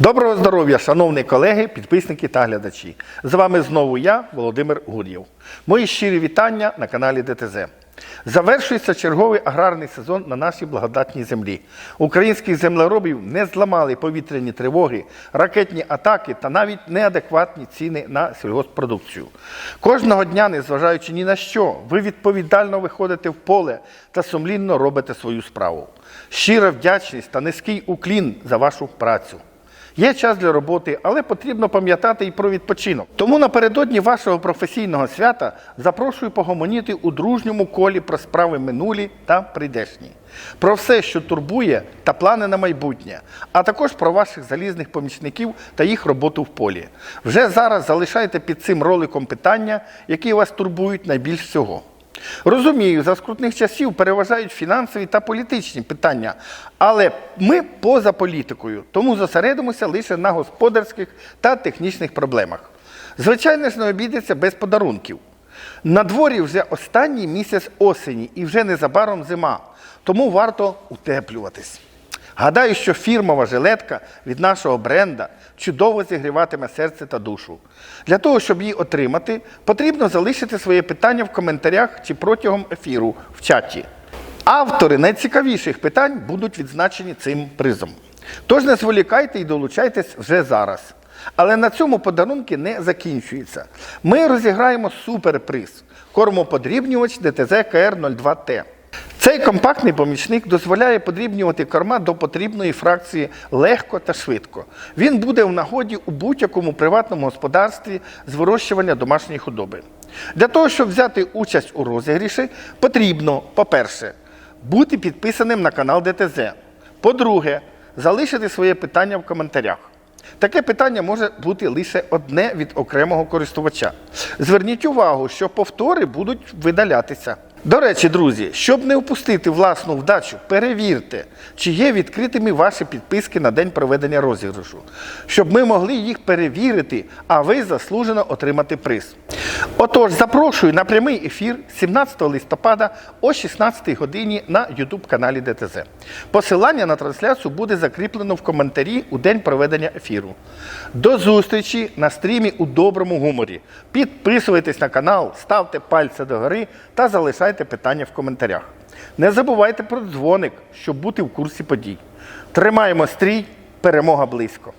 Доброго здоров'я, шановні колеги, підписники та глядачі. З вами знову я, Володимир Гур'єв. Мої щирі вітання на каналі ДТЗ. Завершується черговий аграрний сезон на нашій благодатній землі. Українських землеробів не зламали повітряні тривоги, ракетні атаки та навіть неадекватні ціни на сільгосппродукцію. Кожного дня, незважаючи ні на що, ви відповідально виходите в поле та сумлінно робите свою справу. Щира вдячність та низький уклін за вашу працю. Є час для роботи, але потрібно пам'ятати і про відпочинок. Тому напередодні вашого професійного свята запрошую погомоніти у дружньому колі про справи минулі та прийдешні, про все, що турбує, та плани на майбутнє, а також про ваших залізних помічників та їх роботу в полі. Вже зараз залишайте під цим роликом питання, які вас турбують найбільш всього. Розумію, за скрутних часів переважають фінансові та політичні питання, але ми поза політикою, тому зосередимося лише на господарських та технічних проблемах. Звичайно ж, не обійдеться без подарунків. На дворі вже останній місяць осені і вже незабаром зима, тому варто утеплюватись. Гадаю, що фірмова жилетка від нашого бренда чудово зігріватиме серце та душу. Для того, щоб її отримати, потрібно залишити своє питання в коментарях чи протягом ефіру в чаті. Автори найцікавіших питань будуть відзначені цим призом. Тож не зволікайте і долучайтесь вже зараз. Але на цьому подарунки не закінчуються. Ми розіграємо суперприз кормоподрібнювач ДТЗ КР-02Т. Цей компактний помічник дозволяє подрібнювати корма до потрібної фракції легко та швидко. Він буде в нагоді у будь-якому приватному господарстві з вирощування домашньої худоби. Для того, щоб взяти участь у розігріші, потрібно, по-перше, бути підписаним на канал ДТЗ. По-друге, залишити своє питання в коментарях. Таке питання може бути лише одне від окремого користувача. Зверніть увагу, що повтори будуть видалятися. До речі, друзі, щоб не впустити власну вдачу, перевірте, чи є відкритими ваші підписки на день проведення розіграшу, щоб ми могли їх перевірити, а ви заслужено отримати приз. Отож, запрошую на прямий ефір 17 листопада о 16 годині на YouTube каналі ДТЗ. Посилання на трансляцію буде закріплено в коментарі у день проведення ефіру. До зустрічі на стрімі у доброму гуморі. Підписуйтесь на канал, ставте пальці догори та залишайте питання в коментарях. Не забувайте про дзвоник, щоб бути в курсі подій. Тримаємо стрій, перемога близько.